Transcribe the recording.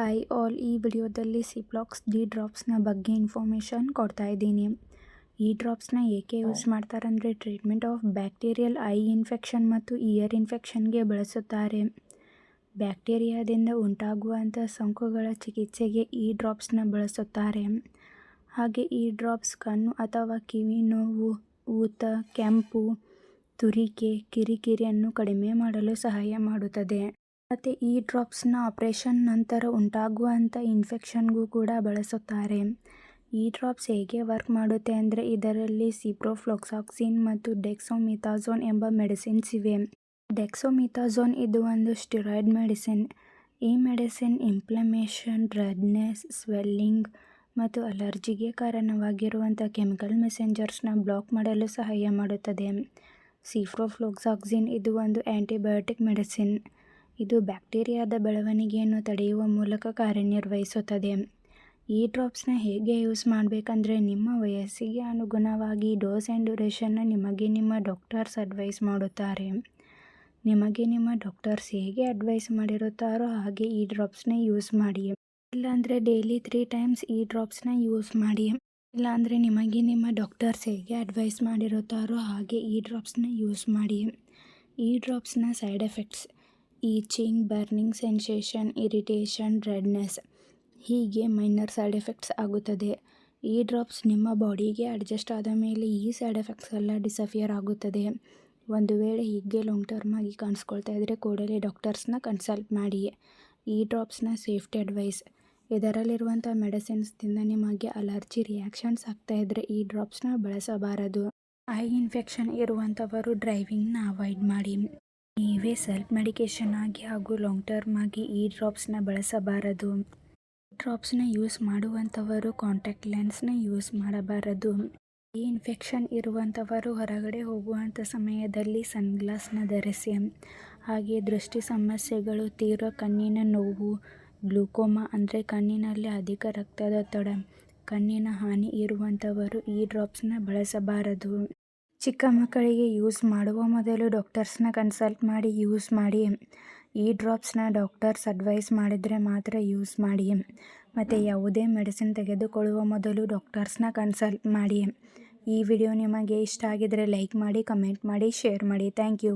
Hi all ಈ ವಿಡಿಯೋದಲ್ಲಿ ಸಿಪ್ಲಾಕ್ಸ್ D ಡ್ರಾಪ್ಸ್ನ ಬಗ್ಗೆ ಇನ್ಫಾರ್ಮೇಷನ್ ಕೊಡ್ತಾ ಇದ್ದೀನಿ. ಈ ಡ್ರಾಪ್ಸ್ನ ಏಕೆ ಯೂಸ್ ಮಾಡ್ತಾರಂದರೆ treatment of bacterial eye infection ಮತ್ತು ಇಯರ್ ಇನ್ಫೆಕ್ಷನ್ಗೆ ಬಳಸುತ್ತಾರೆ. ಬ್ಯಾಕ್ಟೀರಿಯಾದಿಂದ ಉಂಟಾಗುವಂಥ ಸೋಂಕುಗಳ ಚಿಕಿತ್ಸೆಗೆ ಈ ಡ್ರಾಪ್ಸ್ನ ಬಳಸುತ್ತಾರೆ. ಹಾಗೆ ಈ ಡ್ರಾಪ್ಸ್ ಕಣ್ಣು ಅಥವಾ ಕಿವಿ, ನೋವು, ಊತ, ಕೆಂಪು, ತುರಿಕೆ, ಕಿರಿಕಿರಿಯನ್ನು ಕಡಿಮೆ ಮಾಡಲು ಸಹಾಯ ಮಾಡುತ್ತದೆ. ಮತ್ತು ಈ ಡ್ರಾಪ್ಸ್ನ ಆಪರೇಷನ್ ನಂತರ ಉಂಟಾಗುವಂಥ ಇನ್ಫೆಕ್ಷನ್ಗೂ ಕೂಡ ಬಳಸುತ್ತಾರೆ. ಈ ಡ್ರಾಪ್ಸ್ ಹೇಗೆ ವರ್ಕ್ ಮಾಡುತ್ತೆ ಅಂದರೆ ಇದರಲ್ಲಿ ಸಿಪ್ರೋಫ್ಲೋಕ್ಸಾಕ್ಸಿನ್ ಮತ್ತು ಡೆಕ್ಸೋಮಿಥಾಝೋನ್ ಎಂಬ ಮೆಡಿಸಿನ್ಸ್ ಇವೆ. ಡೆಕ್ಸೋಮಿಥಾಝೋನ್ ಇದು ಒಂದು ಸ್ಟಿರಾಯ್ಡ್ ಮೆಡಿಸಿನ್. ಈ ಮೆಡಿಸಿನ್ ಇಂಪ್ಲಮೇಷನ್ ರೆಡ್ನೆಸ್, ಸ್ವೆಲ್ಲಿಂಗ್ ಮತ್ತು ಅಲರ್ಜಿಗೆ ಕಾರಣವಾಗಿರುವಂಥ ಕೆಮಿಕಲ್ ಮೆಸೆಂಜರ್ಸ್ನ ಬ್ಲಾಕ್ ಮಾಡಲು ಸಹಾಯ ಮಾಡುತ್ತದೆ. ಸಿಪ್ರೋಫ್ಲೋಕ್ಸಾಕ್ಸಿನ್ ಇದು ಒಂದು ಆ್ಯಂಟಿಬಯೋಟಿಕ್ ಮೆಡಿಸಿನ್. ಇದು ಬ್ಯಾಕ್ಟೀರಿಯಾದ ಬೆಳವಣಿಗೆಯನ್ನು ತಡೆಯುವ ಮೂಲಕ ಕಾರ್ಯನಿರ್ವಹಿಸುತ್ತದೆ. ಈ ಡ್ರಾಪ್ಸ್ನ ಹೇಗೆ ಯೂಸ್ ಮಾಡಬೇಕಂದ್ರೆ ನಿಮ್ಮ ವಯಸ್ಸಿಗೆ ಅನುಗುಣವಾಗಿ ಡೋಸ್ ಆ್ಯಂಡ್ ಡ್ಯೂರೇಷನ್ನ ನಿಮಗೆ ನಿಮ್ಮ ಡಾಕ್ಟರ್ಸ್ ಅಡ್ವೈಸ್ ಮಾಡುತ್ತಾರೆ. ನಿಮಗೆ ನಿಮ್ಮ ಡಾಕ್ಟರ್ಸ್ ಹೇಗೆ ಅಡ್ವೈಸ್ ಮಾಡಿರುತ್ತಾರೋ ಹಾಗೆ ಈ ಡ್ರಾಪ್ಸ್ನ ಯೂಸ್ ಮಾಡಿ. ಇಲ್ಲಾಂದರೆ ಡೈಲಿ ತ್ರೀ ಟೈಮ್ಸ್ ಈ ಡ್ರಾಪ್ಸ್ನ ಯೂಸ್ ಮಾಡಿ. ಇಲ್ಲಾಂದರೆ ನಿಮಗೆ ನಿಮ್ಮ ಡಾಕ್ಟರ್ಸ್ ಹೇಗೆ ಅಡ್ವೈಸ್ ಮಾಡಿರುತ್ತಾರೋ ಹಾಗೆ ಈ ಡ್ರಾಪ್ಸ್ನ ಯೂಸ್ ಮಾಡಿ. ಈ ಡ್ರಾಪ್ಸ್ನ side effects itching, burning, sensation, irritation, redness ಹೀಗೆ ಮೈನರ್ ಸೈಡ್ ಎಫೆಕ್ಟ್ಸ್ ಆಗುತ್ತದೆ. ಈ ಡ್ರಾಪ್ಸ್ ನಿಮ್ಮ ಬಾಡಿಗೆ ಅಡ್ಜಸ್ಟ್ ಆದ ಮೇಲೆ ಈ ಸೈಡ್ ಎಫೆಕ್ಟ್ಸ್ ಎಲ್ಲ ಡಿಸಫಿಯರ್ ಆಗುತ್ತದೆ. ಒಂದು ವೇಳೆ ಹೀಗೆ ಲಾಂಗ್ ಟರ್ಮ್ ಆಗಿ ಕಾಣಿಸ್ಕೊಳ್ತಾ ಇದ್ದರೆ ಕೂಡಲೇ ಡಾಕ್ಟರ್ಸ್ನ ಕನ್ಸಲ್ಟ್ ಮಾಡಿ. ಈ ಡ್ರಾಪ್ಸ್ನ ಸೇಫ್ಟಿ ಅಡ್ವೈಸ್. ಇದರಲ್ಲಿರುವಂಥ ಮೆಡಿಸಿನ್ಸ್ದಿಂದ ನಿಮಗೆ ಅಲರ್ಜಿ ರಿಯಾಕ್ಷನ್ಸ್ ಆಗ್ತಾ ಇದ್ದರೆ ಈ ಡ್ರಾಪ್ಸ್ನ ಬಳಸಬಾರದು. ಐ ಇನ್ಫೆಕ್ಷನ್ ಇರುವಂಥವರು ಡ್ರೈವಿಂಗ್ನ ಅವಾಯ್ಡ್ ಮಾಡಿ. ನೀವೇ ಸೆಲ್ಫ್ ಮೆಡಿಕೇಷನ್ ಆಗಿ ಹಾಗೂ ಲಾಂಗ್ ಟರ್ಮ್ ಆಗಿ ಈ ಡ್ರಾಪ್ಸ್ನ ಬಳಸಬಾರದು. ಡ್ರಾಪ್ಸ್ನ ಯೂಸ್ ಮಾಡುವಂಥವರು ಕಾಂಟ್ಯಾಕ್ಟ್ ಲೆನ್ಸ್ನ ಯೂಸ್ ಮಾಡಬಾರದು. ಈ ಇನ್ಫೆಕ್ಷನ್ ಇರುವಂಥವರು ಹೊರಗಡೆ ಹೋಗುವಂಥ ಸಮಯದಲ್ಲಿ ಸನ್ಗ್ಲಾಸ್ನ ಧರಿಸಿ. ಹಾಗೆ ದೃಷ್ಟಿ ಸಮಸ್ಯೆಗಳು, ತೀವ್ರ ಕಣ್ಣಿನ ನೋವು, ಗ್ಲೂಕೋಮಾ ಅಂದರೆ ಕಣ್ಣಿನಲ್ಲಿ ಅಧಿಕ ರಕ್ತದೊತ್ತಡ ಕಣ್ಣಿನ ಹಾನಿ ಇರುವಂಥವರು ಈ ಡ್ರಾಪ್ಸ್ನ ಬಳಸಬಾರದು. ಚಿಕ್ಕ ಮಕ್ಕಳಿಗೆ ಯೂಸ್ ಮಾಡುವ ಮೊದಲು ಡಾಕ್ಟರ್ಸ್ನ ಕನ್ಸಲ್ಟ್ ಮಾಡಿ ಯೂಸ್ ಮಾಡಿ ಈ ಡ್ರಾಪ್ಸ್ನ ಡಾಕ್ಟರ್ಸ್ ಅಡ್ವೈಸ್ ಮಾಡಿದರೆ ಮಾತ್ರ ಯೂಸ್ ಮಾಡಿ ಮತ್ತು ಯಾವುದೇ ಮೆಡಿಸಿನ್ ತೆಗೆದುಕೊಳ್ಳುವ ಮೊದಲು ಡಾಕ್ಟರ್ಸ್ನ ಕನ್ಸಲ್ಟ್ ಮಾಡಿ ಈ ವಿಡಿಯೋ ನಿಮಗೆ ಇಷ್ಟ ಆಗಿದ್ದರೆ ಲೈಕ್ ಮಾಡಿ, ಕಮೆಂಟ್ ಮಾಡಿ, ಶೇರ್ ಮಾಡಿ. Thank you.